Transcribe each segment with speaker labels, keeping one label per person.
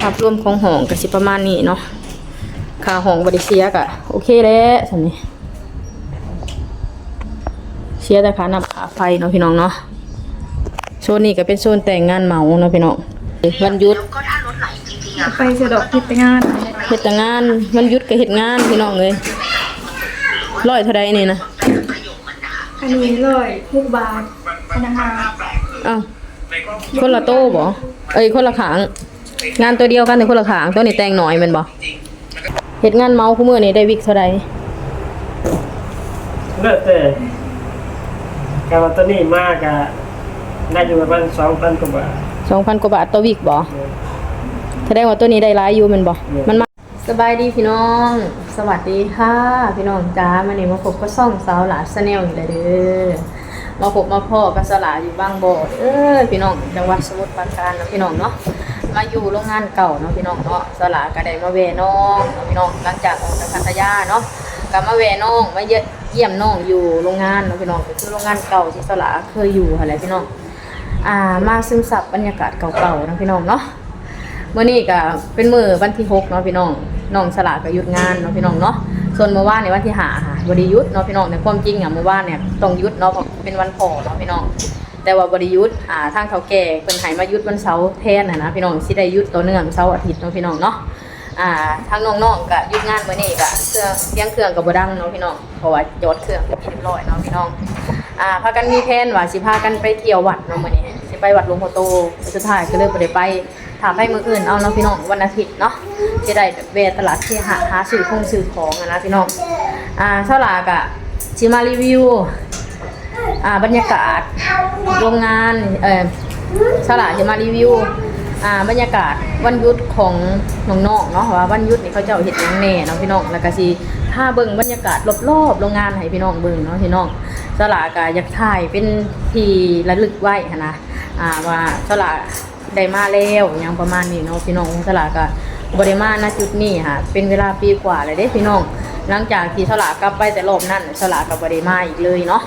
Speaker 1: ภาพรวมของห้องก็สิประมาณนี้เนาะค่าห้องบ่ได้เสียก็โอเคแล้วซั่นนี่เสียแต่ค่าน้ำค่าไฟเนาะพี่น้องเนาะโซนนี้ก็เป็นโซนแต่งงานเหมาเนาะพี่น้องวันหยุด
Speaker 2: ไปสะดอกพิจงาน
Speaker 1: เฮ็ดแต่งานวันหยุดก็เฮ็ดงานพี่น้องเลยร้อยเท่าใดนี่นะ
Speaker 2: อันนี้เลยทุกบาทพนักงาน
Speaker 1: อ้าวคนละโต้บ่เอ้ยคนละขาง งานตัวเดียวกันแต่คนละขางตัวนี้แต่งหน่อยแม่นบ่เฮ็ดงานเมาคู่มื้อนี้ได้วิกเท่าใด
Speaker 3: เลิกแต่การว่าตัวนี้มากอะน่าอยู่ประมาณสองพันกว่าบาท
Speaker 1: 2,000กว่าบาทต่อวิกบ่แสดงว่าตัวนี้ได้หลายอยู่แม่นบ่มันมาสบายดีพี่น้อง สวัสดีค่ะ พี่น้องจ้ามื้อนี้มาพบกับซ่องสาวหลาชาแนลอีกแล้วเด้อมาพบมาพ่อกับสาวหลาอยู่บางบ่อเด้อพี่น้องจังหวัดสมุทรปราการเนาะพี่น้องเนาะ มาอยู่โรงงานเก่าเนาะพี่น้องเนาะสลาก็ได้มาแวน้องเนาะพี่น้องหลังจากออกจากพัทยาเนาะก็มาแวน้องมาเยี่ยเยี่ยมน้องอยู่โรงงานเนาะพี่น้องก็คือโรงงานเก่าที่สลาเคยอยู่หั่นแหละพี่น้องอ่ามาซึมซับบรรยากาศเก่าๆนะพี่น้องเนาะเมื้อนี้ก็เป็นมือวันที่6เนาะพี่น้องน้องสลาก็หยุดงานเนาะพี่น้องเนาะส่วนเมื่อวานในวันที่5ค่ะบ่ได้หยุดเนาะพี่น้องในความจริงอะเมื่อวานเนี่ยต้องยุดเนาะเพราะเป็นวันพ่อเนาะพี่น้อง แต่ว่าบริยุทธ์อ่าทางเขาแก่เพิ่นให้มายุทธ์วันเสาร์แทนนะนะพี่น้องสิได้ยุทธ์ต่อเนื่องเสาร์อาทิตย์เนาะพี่น้องเนาะอ่าทางน้องๆก็ยุดงานมื้อนี้ก็เครื่องเสียงเครื่องก็บ่ดังเนาะพี่น้องเพราะว่ายอดเครื่องเรียบร้อยเนาะพี่น้องอ่าพากันมีแผนว่าสิพากันไปเที่ยววัดเนาะมื้อนี้สิไปวัดหลวงพ่อโตสุดท้ายก็เลยบ่ได้ไปถามให้มืออื่นเอาเนาะพี่น้องวันอาทิตย์เนาะสิได้แวตลาดที่หาหาซื้อของซื้อของอะนะพี่น้องอ่าเช้าหลาก็สิมารีวิว อ่าบรรยากาศโรงงานเอ่อสลาจะมารีวิวอ่าบรรยากาศวันยุดของน้องๆเนาะว่าวันยุดนี่เขาเจ้าเฮ็ดหยังแหน่เนาะพี่น้องแล้วก็สิพาเบิ่งบรรยากาศรอบๆโรงงานให้พี่น้องเบิ่งเนาะพี่น้องสลาก็อยากถ่ายเป็นที่ระลึกไว้นะอ่าว่าสลาได้มาแล้วยังประมาณนี้เนาะพี่น้องสลาก็บ่ได้มาณจุดนี้ค่ะเป็นเวลาปีกว่าแล้วเด้พี่น้อง หลังจากที่สลากลับไปแต่รอบนั้นสลาก็บ่ได้มาอีกเลยเนาะ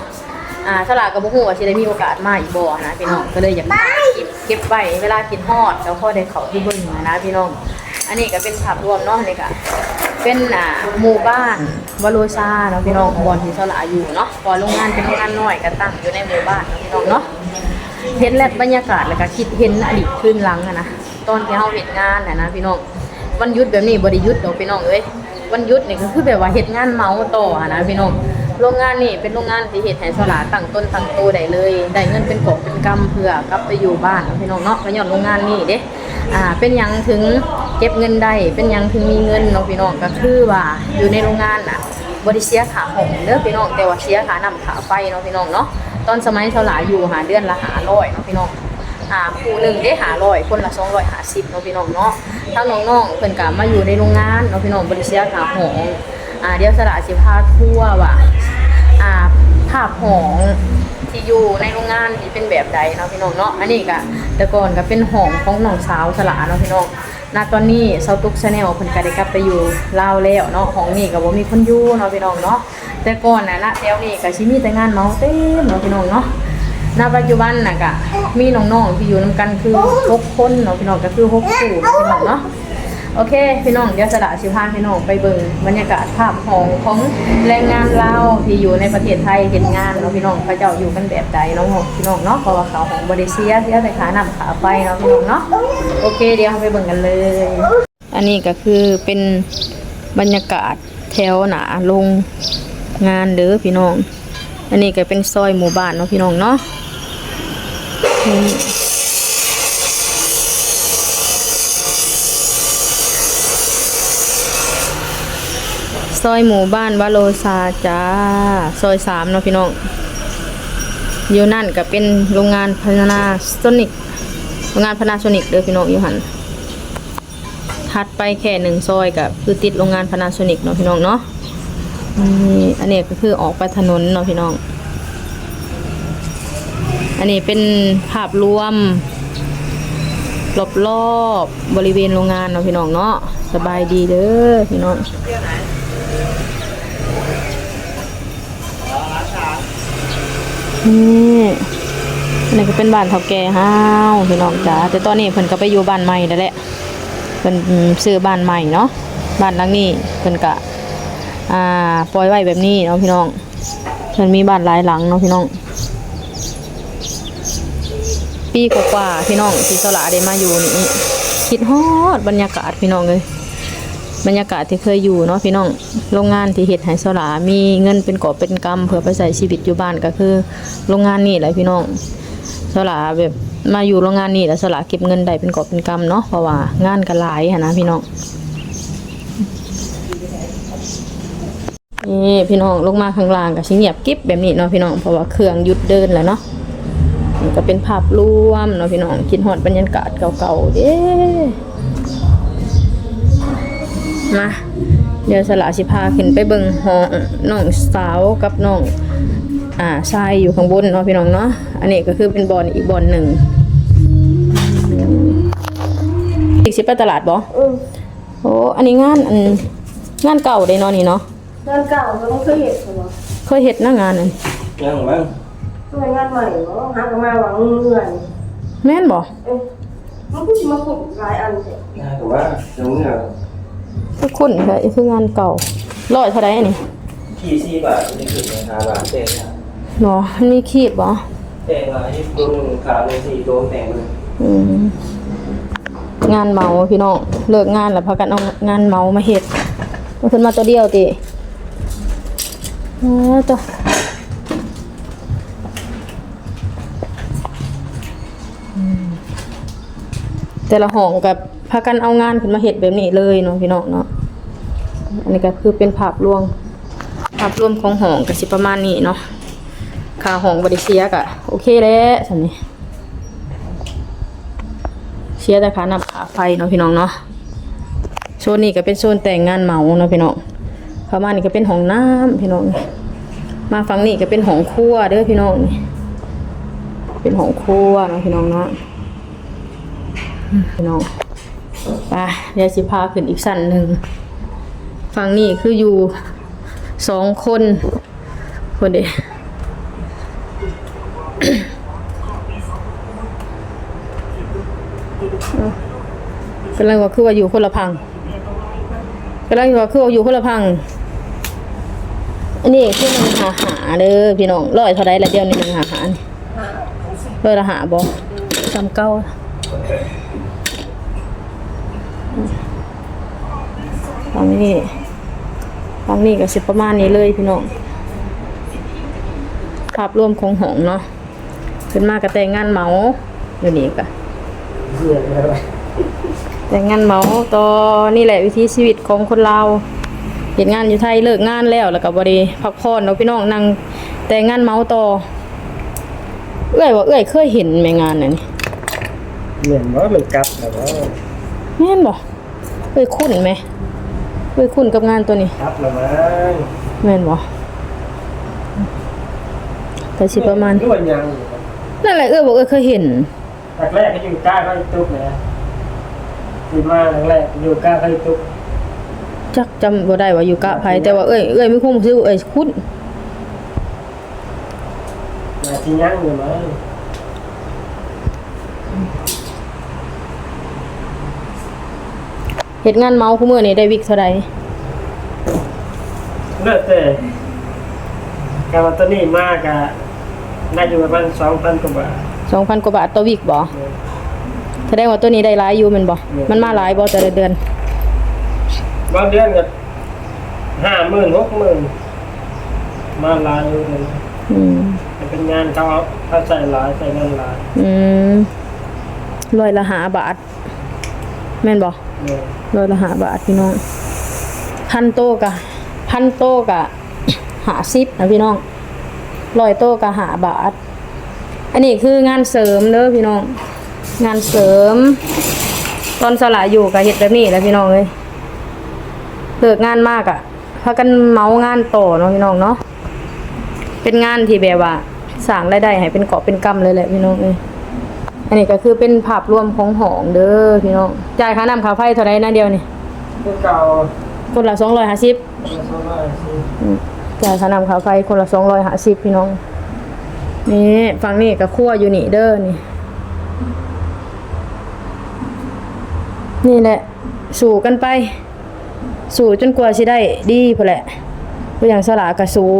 Speaker 1: อ่าสลากกับบุหัวาสิได้มีโอกาสมาอีกบ่นะพี่น้องก็เลยอยากเก็บเก็บไว้เวลากินฮอดแล้วพอได้เขาที่เบิ่งนะพี่น้อง อันนี้ก็เป็นภาพรวมเนาะนี่ก็เป็นอ่าหมู่บ้านวโรชาเนาะพี่น้องบอนที่สลาอยู่เนาะพอโรงงานเป็นโรงงานน้อยก็ตั้งอยู่ในหมู่บ้านเนาะพี่น้องเนาะเห็นแลบรรยากาศแล้วก็คิดเห็นอดีตขึ้นหลังอะนะตอนที่เฮาเฮ็ดงานน่ะนะพี่น้องวันหยุดแบบนี้บ่ได้หยุดดอกพี่น้องเอ้ยวันหยุดนี่ก็คือแบบว่าเฮ็ดงานเมาต่ออะนะพี่น้อง โรงงานนี่เป็นโรงงานที่เฮ็ดให้สลาตั้งต้นตั้งโตได้เลยได้เงินเป็นกอบเป็นกำเพื่อกลับไปอยู่บ้านพี่น้องเนาะก็ย้อนโรงงานนี่เด้อ่าเป็นหยังถึงเก็บเงินได้เป็นหยังถึงมีเงินเนาะพี่น้องก็คือว่าอยู่ในโรงงานน่ะบ่ได้เสียค่าหงเด้อพี่น้องแต่ว่าเสียค่าน้ำค่าไฟเนาะพี่น้องเนาะตอนสมัยสลาอยู่หาเดือนละ500เนาะพี่น้องอ่าผู้หนึ่งได้หาร้อยคนละสองร้อยหาสิบเนาะพี่น้องเนาะถ้าน้องๆเพิ่นก็มาอยู่ในโรงงานเนาะพี่น้องบริเซียขาหงอ่าเดี๋ยวสระสิพาทั่วว่า อ่าภาพหองที่อยู่ในโรงงานที่เป็นแบบใดเนาะพี่น้องเนาะอันนี้ก็แต่ก่อนก็เป็นห้องของน้องสาวสละเนาะพี่น้องณตอนนี้เซาตุกชาแนลเพิ่นก็ได้กลับไปอยู่ลาวแล้วเนาะห้องนี้ก็บ่มีคนอยู่เนาะพี่น้องเนาะแต่ก่อนน่ะณแถวนี้ก็สิมีแต่งานเมาเต็มเนาะพี่น้องเนาะณปัจจุบันน่ะก็มีน้องๆที่อยู่นำกันคือ6คนเนาะพี่น้องก็คือ6คู่เนาะพี่น้องเนาะ โอเค พี่น้องเดี๋ยวสละสิพาพี่น้องไปเบิ่งบรรยากาศภาพของของแรงงานลาวที่อยู่ในประเทศไทยเห็นงานเนาะพี่น้องเขาเจ้าอยู่กันแบบใดเนาะพี่น้องเนาะเพราะว่าเขาของบริเซียเสียแต่ขาน้ำขาไฟเนาะพี่น้องเนาะโอเค เดี๋ยวเราไปเบิ่งกันเลย อันนี้ก็คือเป็นบรรยากาศแถวหนาลงงานเด้อพี่น้อง อันนี้ก็เป็นซอยหมู่บ้านเนาะพี่น้องเนาะ ซอยหมู่บ้านวาโลซาจ้า ซอยสามเนาะพี่น้องอยู่นั่นก็เป็นโรงงานพนาโซนิกโรงงานพนาโซนิกเด้อพี่น้องอยู่หันถัดไปแค่หนึ่งซอยก็คือติดโรงงานพนาโซนิกเนาะพี่น้องเนาะนี่อันนี้ก็คือออกไปถนนเนาะพี่น้อง อันนี้เป็นภาพรวมรอบรอบๆบริเวณโรงงานเนาะพี่น้องเนาะสบายดีเด้อพี่น้อง นี่นี่ก็เป็นบ้านเฒ่าแก่ห้าวพี่น้องจ๋าแต่ตอนนี้เพิ่นก็ไปอยู่บ้านใหม่แล้วแหละเพิ่นซื้อบ้านใหม่เนาะบ้านหลังนี้เพิ่นก็อ่าปล่อยไว้แบบนี้เนาะพี่น้องเพิ่นมีบ้านหลายหลังเนาะพี่น้อง ปีกว่าๆพี่น้องที่สลาได้มาอยู่นี่คิดฮอดบรรยากาศพี่น้องเลย บรรยากาศที่เคยอยู่เนาะพี่น้องโรงงานที่เฮ็ดให้สลามีเงินเป็นกอบเป็นกำเพื่อไปใช้ชีวิตอยู่บ้านก็คือโรงงานนี่แหละพี่น้องสลาแบบมาอยู่โรงงานนี่แล้วสลาเก็บเงินได้เป็นกอบเป็นกำเนาะเพราะว่างานก็หลายนะพี่น้องนี่พี่น้องลงมาข้างล่างก็สิเงียบกิ๊บแบบนี้เนาะพี่น้องเพราะว่าเครื่องหยุดเดินแล้วเนาะก็เป็นภาพรวมเนาะพี่น้องคิดฮอดบรรยากาศเก่าๆเด้ มาเดี๋ยวสละสิพาขึ้นไปเบิ่งห้องน้องสาวกับน้องอ่าชายอยู่ข้างบนเนาะพี่น้องเนาะอันนี้ก็คือเป็นบอลอีกบอลหนึ่งอีกสิไปตลาดบ่
Speaker 2: เออ
Speaker 1: โอ้อันนี้งานอันงานเก่าเลยเนาะนี่เนาะ
Speaker 2: งานเก่าเราต้องเคยเห็นเหรอ
Speaker 1: เคยเฮ็ดหน้างานนั่น
Speaker 3: ยังบ้าง
Speaker 2: ทำไมงานใหม่เหรอหากนมาหวังเงิน
Speaker 1: แม่นบ่
Speaker 2: เอ้ยมันก็จะมาขุดหลายอันเลย
Speaker 3: น่ากับว่าตรงนี้
Speaker 1: คือ คุ้นค่ะคืองานเก่าร้อยเท่าใดอันนี้
Speaker 3: ขี่สี่บาทนี่คือราคาบาทเต็มนะ
Speaker 1: เนาะมันมีขีดบ่
Speaker 3: แต่ว่าที่ตัวหนึ่งขาเป็นสี่ตัวแต่งเลย
Speaker 1: อืมงานเมาพี่น้องเลิกงานแล้วพากันเอางานเมามาเฮ็ดมันขึ้นมาตัวเดียวติอ๋อตัวอืมแต่ละห้องกับ พากันเอางานขึ้นมาเฮ็ดแบบนี้เลยเนาะพี่น้องเนาะอันนี้ก็คือเป็นภาพรวมภาพรวมของห้องก็สิประมาณนี้เนาะค่าห้องบ่ได้เสียก็โอเคแล้วซั่นนี่เชียแต่ขานับขาไฟเนาะพี่น้องเนาะโซนนี้ก็เป็นโซนแต่งงานเหมาเนาะพี่น้องเข้ามานี่ก็เป็นห้องน้ำพี่น้องมาฝั่งนี้ก็เป็นห้องครัวเด้อพี่น้องนี่เป็นห้องครัวเนาะพี่น้องเนาะพี่น้อง ไปเดี๋ยวสิพาขึ้นอีกสั้นหนึ่งฝั่งนี้คืออยู่สองคนคนเดียวกำลังว่าคือว่าอยู่คนละพังกำลังว่าคือว่าอยู่คนละพังอันนี้คือมันหาหาเด้อพี่น้องร้อยเท่าไรละเดียวนี่มันหาหานี่ร้อยละหาบ่จำเก้า ฟังนี้ฟังนี้ก็สิประมาณนี้เลยพี่น้องภาพรวมของหองเนาะขึ้นมากระแต่งงานเหมาอยู่นี่กะ
Speaker 3: เบื่อเลย
Speaker 1: แต่งงานเหมาต่อนี่แหละวิถีชีวิตของคนลาวเห็นงานอยู่ไทยเลิกงานแล้วแล้วก็บ่ได้พักผ่อนเนาะพี่น้องนั่งแต่งงานเหมาต่อเอ้อยว่าเอ้อยเคยเห็นแม่งานน่ะนี่
Speaker 3: เหมือนว่ามันกลับแต่ว่า
Speaker 1: แม่นบ่เอ้อยคุ้นไหม เอ้อยคุ้นกับงานตัวนี้
Speaker 3: กลับละมั้ง
Speaker 1: แม่นบ่ก็สิประมาณ
Speaker 3: ด้วยยัง
Speaker 1: นั่นแหละเอ้อยบอกเอ้อยเคยเห็น
Speaker 3: แรกๆก็อยู่ใกล้เขาตุ๊กนะที่มาแรกๆอยู่ใกล้เขาตุ๊ก
Speaker 1: จักจำบ่ได้ว่าอยู่กะไผแต่ว่าเอ้อยเอ้อยมีความรู้สึกว่าเอ้อยคุ้น
Speaker 3: มาที่ยังอยู่มั้ง
Speaker 1: เฮ็ดงานเหมาคุมื้อนี้ได้วิกเท่าใด
Speaker 3: เลิกแต่การว่าตัวนี้มากอะน่าอยู่ประมาณสองพันกว่าบาท
Speaker 1: 2,000กว่าบาทต่อวิกบ่แสดงว่าตัวนี้ได้หลายอยู่แมันบ่มันมาหลายบ่แต่ละเดือน
Speaker 3: บางเดือนก็ห้าหมื่นหกหมื่นมาหลายอยู่เลย
Speaker 1: อืม
Speaker 3: แต่เป็นงานเขาเอาเขาใส่หลายใส่เงินหลาย
Speaker 1: อืมร้อยละหาบาท แม่นบ่
Speaker 3: เนี่ย
Speaker 1: ร้อยละหาบาทพี่น้อง พันโตกะพันโตกะหาซิปนะพี่น้องร้อยโตกะหาบาท อันนี้คืองานเสริมเด้อพี่น้อง งานเสริม ตอนสละอยู่กับเฮ็ดแบบนี้แหล้วพี่น้องเอ้ยเลิกงานมากอะพากันเมางานต่อเนาะพี่น้องเนาะเป็นงานที่แบบว่าสร้างรายได้ให้เป็นเกาะเป็นกำเลยแหละพี่น้องเอ้ย อันนี้ก็คือเป็นภาพรวมของหองเด้อพี่น้องจ่ายค่าน้ำค่าไฟเท่าไรนะเดียวนี่
Speaker 3: คือเก่า
Speaker 1: คนละสองร้อยห้าสิบ
Speaker 3: สองร้อยสี่
Speaker 1: จ่ายค่าน้ำค่าไฟคนละสองร้อยห้าสิบพี่น้อง นี่ฟังนี่ก็คั่วอยู่นี่เด้อนี่ นี่แหละ สู่กันไป สู่จนกว่าสิได้ดีพอแหละผู้อย่างสละก็สู่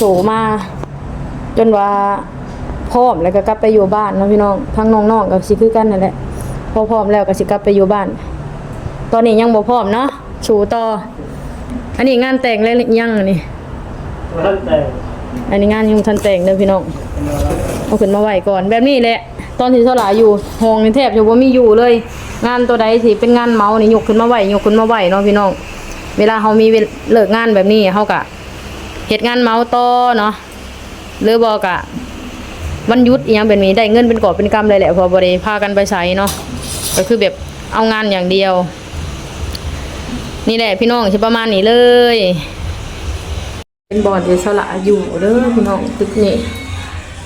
Speaker 1: สู่มา จนว่า พร้อมแล้วก็กลับไปอยู่บ้านเนาะพี่น้องทั้งน้องๆก็สิคือกันนั่นแหละพอพร้อมแล้วก็สิกลับไปอยู่บ้าน ตอนนี้ยังบ่พร้อมเนาะสู่ต่ออันนี้งานแต่งแล้วหรือยังอันนี้
Speaker 3: ตัวท่านแต่ง
Speaker 1: อันนี้งานยังทันแต่งเด้อพี่น้อง
Speaker 3: เป็นอะไร
Speaker 1: เอาขึ้นมาไหวก่อนแบบนี้แหละ ตอนที่สลาอยู่ห้องนี่แทบจะว่ามีอยู่เลย งานตัวใดที่เป็นงานเมาส์นี่ยกขึ้นมาไหวยกขึ้นมาไหวเนาะพี่น้อง เวลาเขามีเวลเลิกงานแบบนี้เขากะเหตุงานเมาส์ต่อเนาะหรือบอกะ วันยุดอหยังเป็นมีได้เงินเป็นกอบเป็นกำเลยแหละพอบริพากันไปใช้เนาะก็คือแบบเอางานอย่างเดียว นี่แหละพี่น้องใช่ประมาณนี้เลย เป็นบอร์ดที่สละอยู่เด้อพี่น้องตึกนี้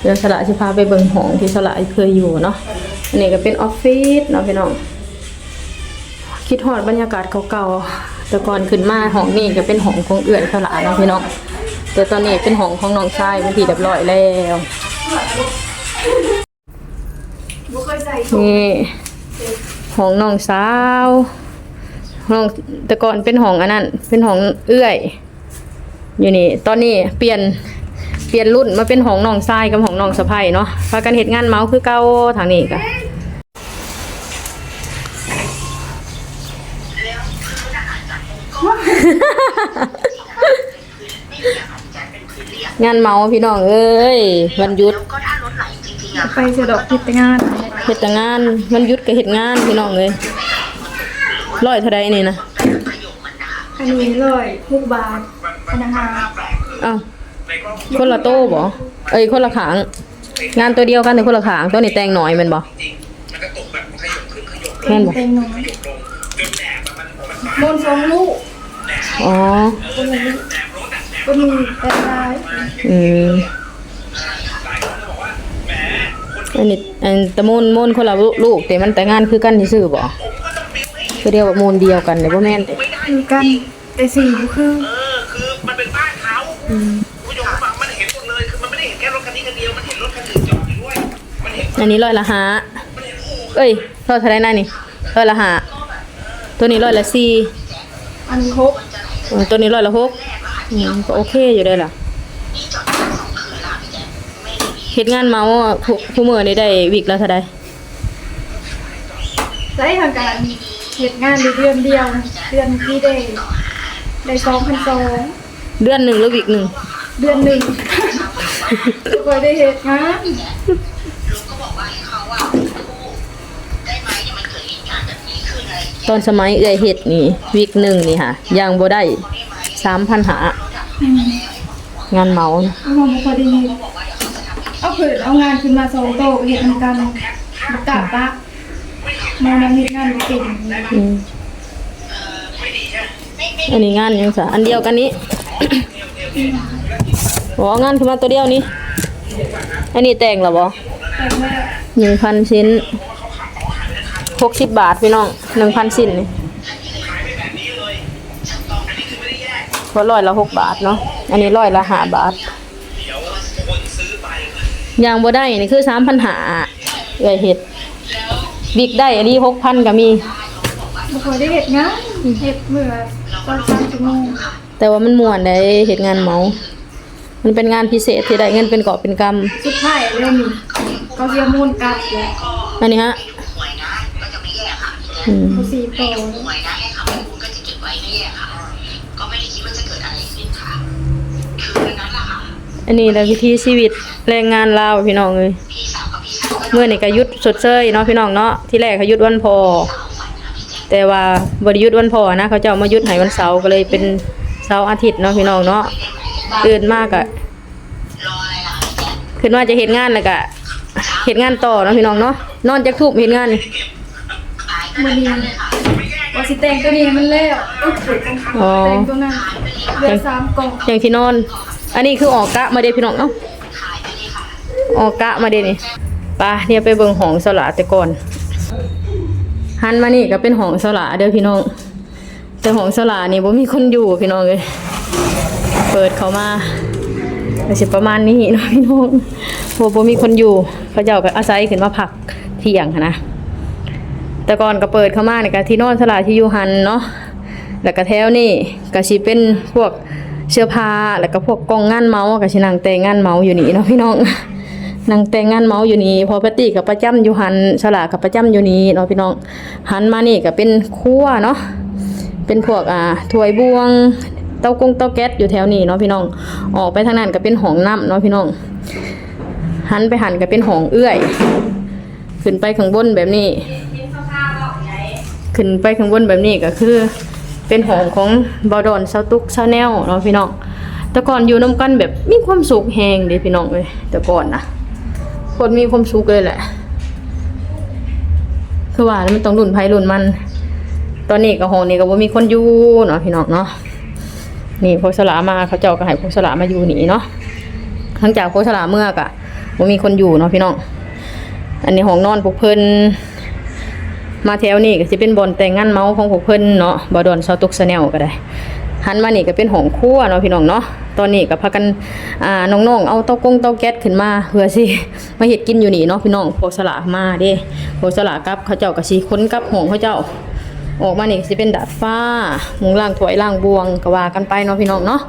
Speaker 1: เดี๋ยวสละจะพาไปเบิ่งห้องที่สละเคยอยู่เนาะอันนี้ก็เป็นออฟฟิศเนาะพี่น้องคิดฮอดบรรยากาศเก่าๆแต่ก่อนขึ้นมาห้องนี้ก็เป็นห้องของเอื่อยสละเนาะพี่น้องแต่ตอนนี้เป็นห้องของน้องชายเป็นที่เรียบร้อยแล้ว
Speaker 2: บ่เคยใส่ถุง
Speaker 1: นี่ห้องน้องสาวห้องแต่ก่อนเป็นห้องอันนั้น เป็นห้องเอื้อย อยู่นี่ ตอนนี้เปลี่ยนเปลี่ยนรุ่นมาเป็นห้องน้องทรายกับห้องน้องสะใภ้เนาะพากันเฮ็ดงานเมาส์คือเก่าทางนี้ก็งานเมาส์พี่น้องเอ้ยวันหยุด
Speaker 2: ไปเสยดอกพิจงาน
Speaker 1: เฮ็ดแต่งานวันหยุดก็เฮ็ดงานพี่น้องเอ้ยร้อยเท่าใดนี่นะ
Speaker 2: อันนี้ร้อยหกบาทอันนะคะ
Speaker 1: เอ้าคนละโต้บ่เอ้ยคนละขาง งานตัวเดียวกันแต่คนละขางตัวนี้แต่งน้อยแม่นบ่แม่นบ่
Speaker 2: เป็นน้อยมนต์สองลูก
Speaker 1: อ๋อ
Speaker 2: ก็มีก็มีแต่ลาย
Speaker 1: อืม อันนี้อันตะมูลมูลคนละลูกแต่มันแต่งงานคือกันที่ซื่อบ่คือเดียวกับมูลเดียวกันแต่บ่แม่นแต่
Speaker 2: คือกันแต่สีบ่คือ
Speaker 4: เออคือมันเป็นบ้านเขาผู้ชมฟังมันเห็นหมดเลยคือมันไม่ได้เห็นแค่รถคันนี้คันเดียวมันเห็นรถคันอื่นจอดอยู่ด้วยมันเห็น
Speaker 1: อันนี้ร้อยละห้าเอ้ยร้อยเท่าไหร่นะนี่ร้อยละห้าตัวนี้ร้อยละสี่
Speaker 2: อันนี้หก
Speaker 1: อืมตัวนี้ร้อยละหกอืมก็โอเคอยู่ได้ล่ะเฮ็ดงานเมาอะผู้ผู้มื้อนี้ได้วิกละเท่าใด
Speaker 2: ใช้ทางการเหตุงานได้เดือนเดียวเดือนที่ได้ได้สองพันสอง
Speaker 1: เดือนหนึ่งหรือวิกหนึ่ง
Speaker 2: เดือนหนึ่งก็เคยได้เหตุงาน
Speaker 1: ตอนสมัยเอื้อยเฮ็ดนี่วิกหนึ่งนี่ค่ะยังบ่ได้สามพันหางานเมานะ
Speaker 2: เอามาบ่พอได้ยิน เอาเผิดเอางานขึ้นมาสองโตะเหตุนกันบ่กล้าปะมานํเหตุงานบ่เก่ง
Speaker 1: อืมอันนี้งานยังสะอันเดียวกันนี้ อ๋องานขึ้นมาตัวเดียวนี้ อันนี้แต่งเหรอบ่
Speaker 2: แต่แม่
Speaker 1: หนึ่งพันชิ้นหกสิบบาทพี่น้องหนึ่งพันชิ้นนี่เพราะร้อยละหกบาทเนาะ อันนี้ร้อยละห้าบาท ย่างบ่ได้นี่คือสามพันหาเอ้ยเห็ดบิ๊กได้อันนี้หกพันก็มี
Speaker 2: บ่เคยได้เหตุงานเหตุเมื่อตอนสามชั่วโมง
Speaker 1: แต่ว่ามันม่วนได้เห็ดงานเมา มันเป็นงานพิเศษที่ได้เงินเป็นกอบเป็นก
Speaker 2: สุดท้ายเรื่องนี้ก็เสียมูลกลับแล้วำ
Speaker 1: อันนี้ฮะอืม
Speaker 2: เขาสีโต
Speaker 1: อันนี้แหละวิธีชีวิต แรงงานลาวพี่น้องเลยเมื่อนี่ก็หยุดสดเซยเนาะพี่น้องเนาะที่แรกเขาหยุดวันพอ แต่ว่าบริยุทธ์วันพอนะ เขาจะเอามาหยุดให้วันเสาร์ก็เลยเป็นเสาร์อาทิตย์เนาะพี่น้องเนาะตื่นมากอะขึ้นว่าจะเห็นงานแล้วก็เห็นงานต่อเนาะพี่น้องเนาะนอนจากทุบเห็นงานนี่
Speaker 2: มันนี้ว่าสิแต่งตัวนี้ให้มันแล้วอุ๊ยแต่งตัวนั้นเดือนสามกล่อง
Speaker 1: อย่างที่นอน อันนี้คือออกกะมาเด้พี่น้องเอ้า ออกกะมาเด้นี่ปะเนี่ยไปเบิ่งหองสลาแต่ก่อน หันมานี่ก็เป็นหองสลาเด้อพี่น้อง แต่หองสลานี่บ่มีคนอยู่พี่น้องเลยเปิดเขามาก็สิประมาณนี้นะพี่น้องบ่บ่มีคนอยู่เขาเจ้าก็อาศัยขึ้นมาพักเที่ยงนะ แต่ก่อนก็เปิดเข้ามาเนี่ยก็ที่นอนสลาที่อยู่หันเนาะ แล้วก็แถวนี่ก็สิเป็นพวกเสื้อผ้า แล้วก็พวกกองงานเมาส์ก็สินังแต่งงานเมาส์อยู่นี่เนาะพี่น้อง นั่งแต่งงานเมาอยู่นี่พอปฏิกับประจำอยู่หันสลากับประจำอยู่นี่เนาะพี่น้องหันมานี่ก็เป็นครัวเนาะเป็นพวกอ่าถ้วยบวงเต้ากงเต้าแก๊สอยู่แถวนี้เนาะพี่น้องออกไปทางนั้นก็เป็นห้องน้ำเนาะพี่น้องหันไปหันก็เป็นห้องเอื้อย ขึ้นไปข้างบนแบบนี้ ขึ้นไปข้างบนแบบนี้ก็คือ เป็นห้องของบอดอนซาตุกซาแนลเนาะพี่น้องแต่ก่อนอยู่น้ำกันแบบมีความสุขแฮงเด้พี่น้องเลยแต่ก่อนนะ คนมีความสุขเลยแหละ คือว่าแล้วมันต้องรุ่นไผรุ่นมัน ตอนนี้ก็ห้องนี้ก็บ่มีคนอยู่เนาะพี่น้องเนาะ นี่โพสลามาเขาเจ้าก็ให้โพสลามาอยู่นี่เนาะหลังจากโพสลาเมื่อกะบ่มีคนอยู่เนาะพี่น้อง อันนี้ห้องนอนพวกเพิ่นมาแถวนี้ก็สิเป็นบอนแต่งงานเมาของพวกเพิ่นเนาะบ่ดอนซาตุกซะแนวก็ได้ หันมานี่ก็เป็นห้องครัวเนาะพี่น้องเนาะตอนนี้ก็พากันอ่าน้องๆเอาเตากงเตาแก๊สขึ้นมาเพื่อสิมาเฮ็ดกินอยู่นี่เนาะพี่น้องโพสลามาเด้โพสลากับเขาเจ้าก็สิค้นกับห้องเขาเจ้า ออกมานี่สิเป็นดาดฟ้ามุงล่างถวยล่างบวงก็ว่ากันไปเนาะพี่น้องเนาะ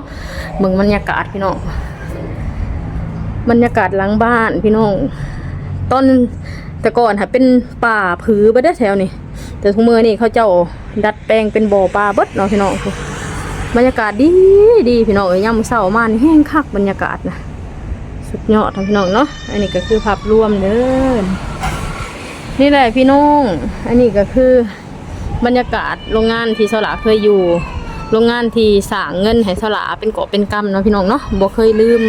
Speaker 1: เบิ่งบรรยากาศพี่น้องบรรยากาศหลังบ้านพี่น้องตอนแต่ก่อนค่ะเป็นป่าผือบ่ได้แถวนี่แต่ทุกมือนี่เขาเจ้าดัดแปลงเป็นบ่อปลาเบิดเนาะพี่น้อง บรรยากาศดีดีพี่น้องอย่ามมื้อเช้ามานี่แห้งคักบรรยากาศนะสุดยอดทั้งพี่น้องเนาะอันนี้ก็คือภาพรวมเด้อนี่แหละพี่น้องอันนี้ก็คือบรรยากาศโรงงานที่สลาเคยอยู่ โรงงานที่สร้างเงินให้สลาเป็นเกาะเป็นกำเนาะพี่น้องเนาะบ่เคยลืม